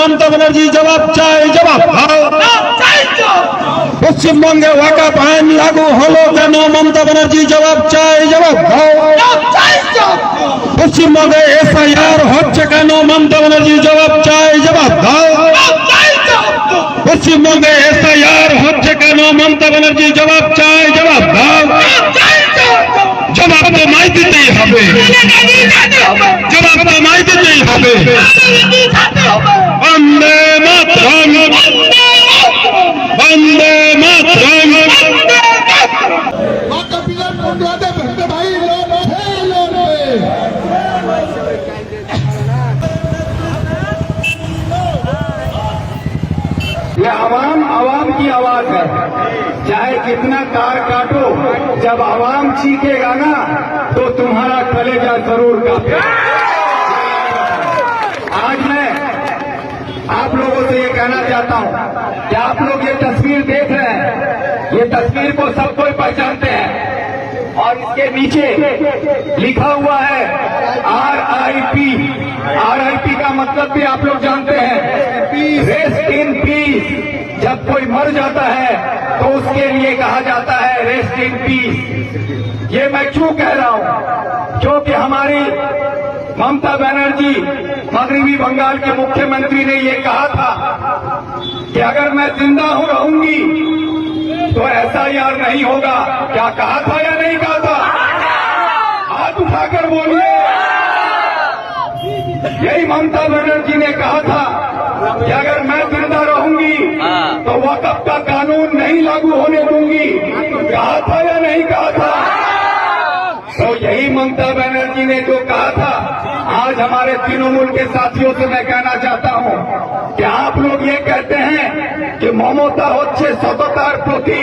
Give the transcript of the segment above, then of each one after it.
মমতা ব্যানার্জি জবাব চাই জবাব দাও পশ্চিমবঙ্গে ওয়াকাপ আইন লাগু হলো কেন মমতা ব্যানার্জি জবাব চাই জবাব দাও পশ্চিমবঙ্গে এসআইআর হচ্ছে কেন মমতা ব্যানার্জি জবাব চাই জবাব দাও পশ্চিমবঙ্গে এসআইআর হচ্ছে चाहे तार काटो, जब आवाम चीखेगा ना तो तुम्हारा कलेजा ज़रूर कांपेगा आज मैं आप लोगों से ये कहना चाहता हूँ कि आप लोग ये तस्वीर देख रहे हैं। ये तस्वीर को सब कोई पहचानते हैं। और इसके नीचे लिखा हुआ है R I P R I P का मतलब भी आप लोग जानते हैं। रेस्ट इन पीस जब कोई मर जाता है तो उसके लिए कहा जाता है रेस्ट इन पीस ये मैं क्यों कह रहा हूँ? क्योंकि हमारी ममता बनर्जी, मगरबी बंगाल के मुख्यमंत्री ने ये कहा था कि अगर मैं ज़िंदा हूँ रहूँगी तो ऐसा यार नहीं होगा। क्या कहा था या नहीं कहा था? हाथ उठाकर बोलिए। यही ममता बनर्जी ने कहा था कि अगर मैं ज़िंदा रहूँगी तो वक्त का कानून नहीं लागू होने दूँगी। कहा था या नहीं कहा था? तो यही ममता बनर्जी ने जो कहा था, आज हमारे तृणमूल के साथियों से मैं कहना चाहता हूँ कि आप लोग ये कहते हैं कि ममता होच्छे सततार प्रति।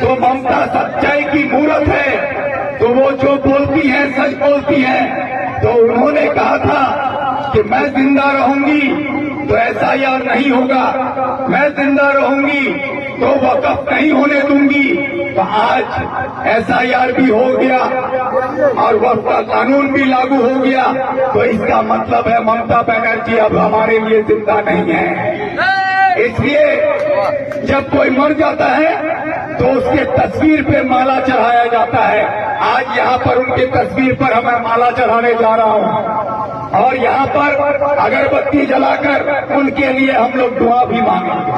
तो ममता सच्चाई की मूर्त है। तो वो जो बोलती है, सच बोलती है तो उन्होंने कहा था कि मैं ज़िंदा रहूँगी तो ऐसा यार नहीं होगा। मैं ज़िंदा रहूँगी तो वकफ नहीं होने दूँगी। तो आज ऐसा यार भी हो गया और वक्त का कानून भी लागू हो गया। तो इसका मतलब है ममता बनर्जी अब हमारे लिए ज़िंदा नहीं है। इसलिए जब कोई मर जाता है तो उसके तस्वीर पे माला चढ़ाया जाता है। आज यहाँ पर उनके तस्वीर पर हमें माला चढ़ाने जा रहा हूँ। और यहाँ पर अगरबत्ती जलाकर उनके लिए हम लोग दुआ भी मांगेंगे।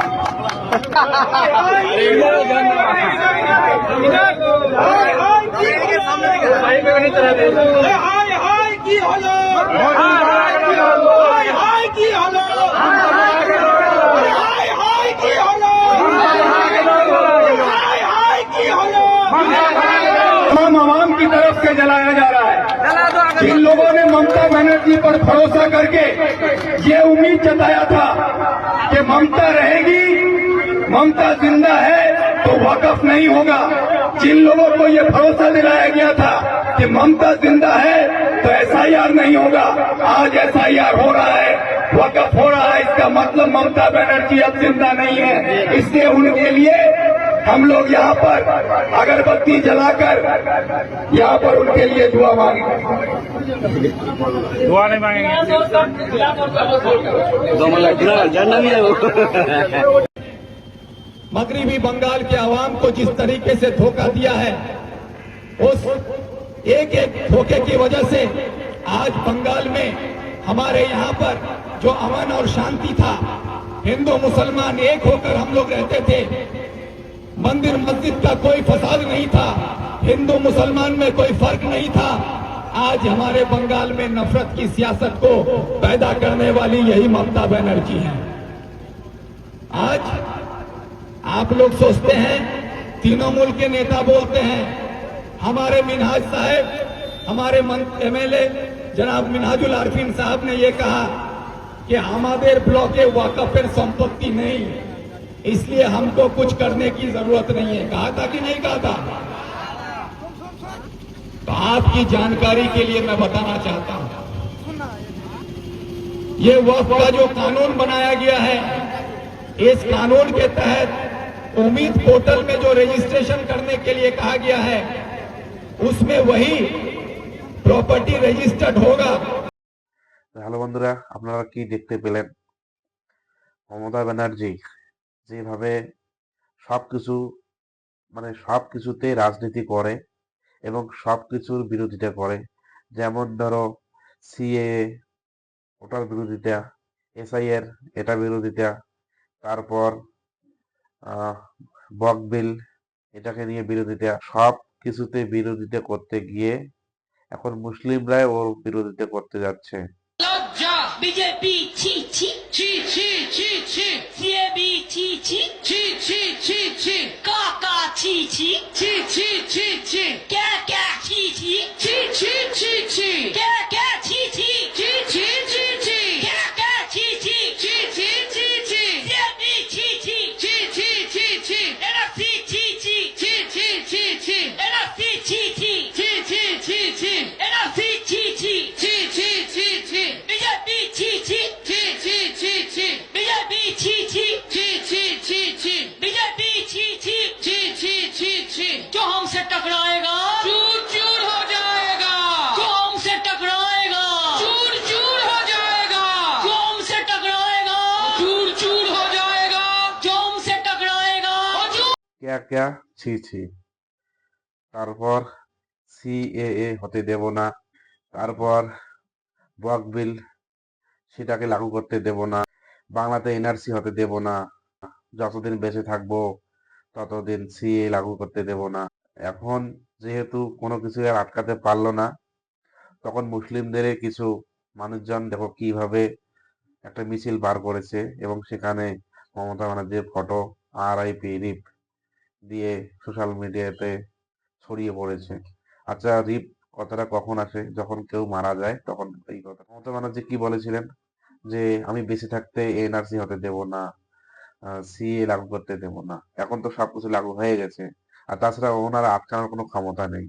हम आवाम की तरफ़ से जलाया जा रहा है। जिन लोगों ने ममता बनर्जी पर भरोसा करके ये उम्मीद जताया था कि ममता रहेगी, ममता ज़िंदा है तो वकफ नहीं होगा। जिन लोगों को ये भरोसा दिलाया गया था कि ममता ज़िंदा है तो एसआईआर नहीं होगा। आज एसआईआर हो रहा है, वकफ हो रहा है। इसका मतलब ममता बनर्जी अब ज़िंदा नहीं है। इसलिए उनके लिए हम लोग यहाँ पर अगरबत्ती जलाकर यहाँ पर उनके लिए दुआ मांगे दुआ नहीं मांगेंगे। मगरबी बंगाल के आवाम को जिस तरीके से धोखा दिया है उस एक एक धोखे की वजह से आज बंगाल में हमारे यहाँ पर जो अमन और शांति था हिंदू मुसलमान एक होकर हम लोग रहते थे। मंदिर मस्जिद का कोई फसाद नहीं था। हिंदू मुसलमान में कोई फ़र्क नहीं था। आज हमारे बंगाल में नफरत की सियासत को पैदा करने वाली यही ममता बनर्जी है। आज आप लोग सोचते हैं, तीनों मुल्क के नेता बोलते हैं, हमारे मिनहाज साहब, हमारे एमएलए जनाब मिनहाजुल आरफिन साहब ने ये कहा कि हमारे ब्लॉके वाकफेर संपत्ति नहीं इसलिए हमको कुछ करने की जरूरत नहीं है कहा था कि नहीं कहा था तो आपकी जानकारी के लिए मैं बताना चाहता हूं ये वक्फ का जो कानून बनाया गया है इस कानून के तहत उम्मीद पोर्टल में जो रजिस्ट्रेशन करने के लिए कहा गया है उसमें वही प्रॉपर्टी रजिस्टर्ड होगा হ্যালো বন্ধুরা আপনারা কি দেখতে পেলেন মমতা ব্যানার্জি যেভাবে সব কিছু মানে সবকিছুতে রাজনীতি করে এবং সব কিছুর বিরোধিতা করে। যেমন ধরো সিএ ওটার বিরোধিতা এসআইয়ের এটা বিরোধিতা, তারপর বকবিল এটাকে নিয়ে বিরোধিতা সব কিছুতে বিরোধিতা করতে গিয়ে এখন মুসলিমরাই ওর বিরোধিতা করতে যাচ্ছে। 比杰比七七七七七七，杰比七七七七七七，嘎嘎七七七七七七，嘎嘎七七七七七七，嘎。टकराएगा चूर चूर हो जाएगा जो हमसे टकराएगा चूर चूर हो जाएगा जो हमसे टकराएगा चूर चूर हो जाएगा जो हमसे टकराएगा जो ক্যা ক্যা ছি ছি তারপর সিএএ হতে দেব না তারপর বকবিল সেটাকে লাগু করতে দেব না বাংলাতে এনআরসি হতে দেব না যতদিন বেঁচে থাকবো ততদিন সিএ লাগু করতে দেব না এখন যেহেতু কোনো কিছু আর আটকাতে পারল না, তখন মুসলিমদের কিছু মানুষজন দেখো কীভাবে একটা মিছিল বার করেছে এবং সেখানে মমতা ব্যানার্জির photo R I P rip দিয়ে সোশ্যাল মিডিয়াতে ছড়িয়ে পড়েছে। আচ্ছা রিপ কথাটা কখন আসে? যখন কেউ মারা যায়, তখন এই কথা মমতা ব্যানার্জি কি বলেছিলেন? যে, আমি বেঁচে থাকতে এনআরসি হতে দেব না সিএ লাগু করতে দেব না। এখন তো সবকিছু লাগু হয়ে গেছে। আর তাছাড়া ওনার আটকানোর কোনো ক্ষমতা নেই।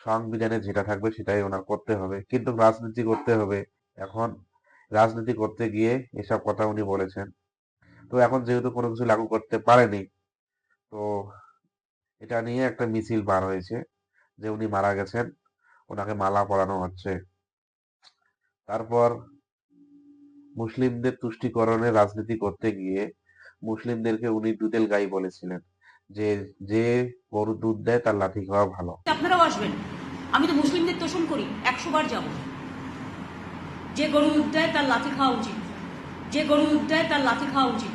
সংবিধানে যেটা থাকবে সেটাই ওনার করতে হবে। কিন্তু রাজনীতি করতে হবে। এখন রাজনীতি করতে গিয়ে এসব কথা উনি বলেছেন। তো এখন যেহেতু কোনো কিছু লাগু করতে পারেনি, তো এটা নিয়ে একটা মিছিল বার হয়েছে যে উনি মারা গেছেন, ওনাকে মালা পরানো হচ্ছে। তারপর মুসলিমদের তুষ্টিকরণের রাজনীতি করতে গিয়ে মুসলিমদেরকে উনি দুধেল গাই বলেছিলেন। যে যে গরু দুধ দেয় তার লাঠি খাওয়া ভালো আপনারাও আসবেন আমি তো মুসলিমদের তোষণ করি একশো বার যাব যে গরু দুধ দেয় তার লাথি খাওয়া উচিত যে গরু দুধ দেয় তার লাথি খাওয়া উচিত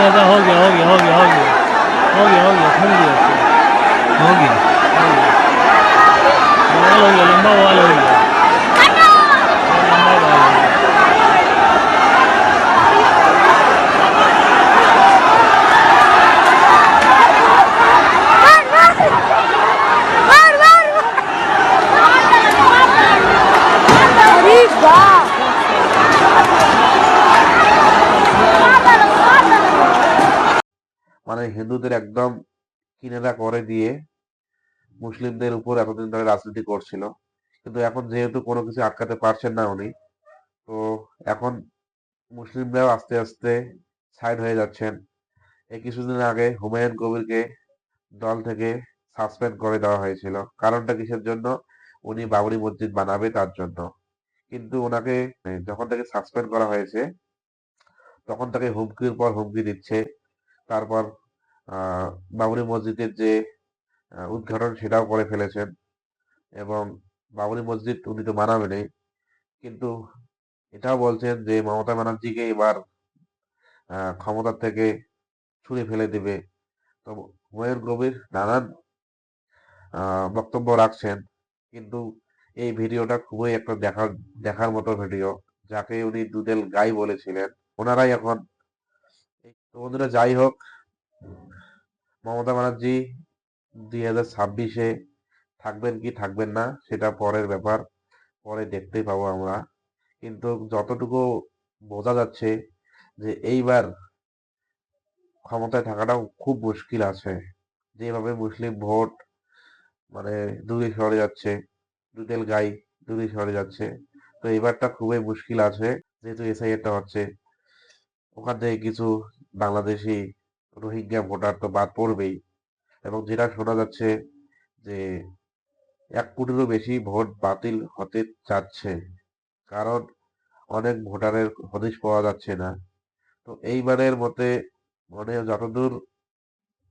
दादा हो गया हो गया हो गया हो गया हो गया हो गया थम गया हो गया ভালো হইল লম্বাও ভালো হইল মানে হিন্দুদের একদম কিনেরা করে দিয়ে মুসলিমদের উপর এতদিন ধরে রাজনীতি করছিল। কিন্তু এখন যেহেতু কোনো কিছু আটকাতে পারছেন না উনি, তো এখন মুসলিমরাও আস্তে আস্তে সাইড হয়ে যাচ্ছেন। এই কিছুদিন আগে হুমায়ুন কবিরকে দল থেকে সাসপেন্ড করে দেওয়া হয়েছিল। কারণটা কিসের জন্য? উনি বাবরি মসজিদ বানাবে তার জন্য। কিন্তু ওনাকে যখন তাকে সাসপেন্ড করা হয়েছে, তখন তাকে হুমকির পর হুমকি দিচ্ছে। তারপর বাবরি মসজিদের যে উদ্ঘাটন সেটাও করে ফেলেছেন এবং বাবরি মসজিদ উনি তো বানাবেনই। কিন্তু এটাও বলছেন যে মমতা ব্যানার্জিকে এবার ক্ষমতা থেকে ছুঁড়ে ফেলে দেবে। তো হুমায়ুন কবির নানান বক্তব্য রাখছেন, কিন্তু এই ভিডিওটা খুবই একটা দেখার দেখার মতো ভিডিও, যাকে উনি দুদেল গাই বলেছিলেন। ওনারাই এখন, তো বন্ধুরা যাই হোক, মমতা ব্যানার্জি দুই হাজার ছাব্বিশে থাকবেন কি থাকবেন না, সেটা পরের ব্যাপার। পরে দেখতেই পাবো আমরা। কিন্তু যতটুকু বোঝা যাচ্ছে যে এইবার ক্ষমতায় থাকাটাও খুব মুশকিল আছে। যেভাবে মুসলিম ভোট মানে দূরে সরে যাচ্ছে, দুদেল গাই দূরে সরে যাচ্ছে, তো এবারটা খুবই মুশকিল আছে, যেহেতু এসআইএরটা হচ্ছে। ওখান থেকে কিছু বাংলাদেশি রোহিঙ্গা ভোটার তো বাদ পড়বেই। এবং যেটা শোনা যাচ্ছে যে এক কোটিরও বেশি ভোট বাতিল হতে যাচ্ছে কারণ অনেক ভোটারের হদিশ পাওয়া যাচ্ছে না। তো এইবারের মতে মানে যতদূর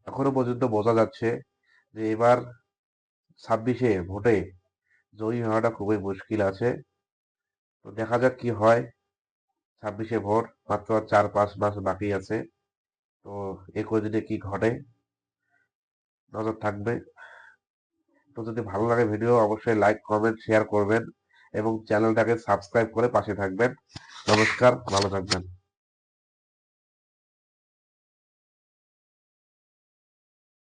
এখনও পর্যন্ত বোঝা যাচ্ছে যে এবার ছাব্বিশে ভোটে জয়ী হওয়াটা খুবই মুশকিল আছে। তো দেখা যাক কি হয়। ছাব্বিশে ভোট মাত্র চার পাঁচ মাস বাকি আছে। তো একুশ দিনে কি ঘটে? নজর থাকবে। তো যদি ভালো লাগে ভিডিও অবশ্যই লাইক কমেন্ট শেয়ার করবেন এবং চ্যানেলটাকে সাবস্ক্রাইব করে পাশে থাকবেন। নমস্কার, ভালো থাকবেন।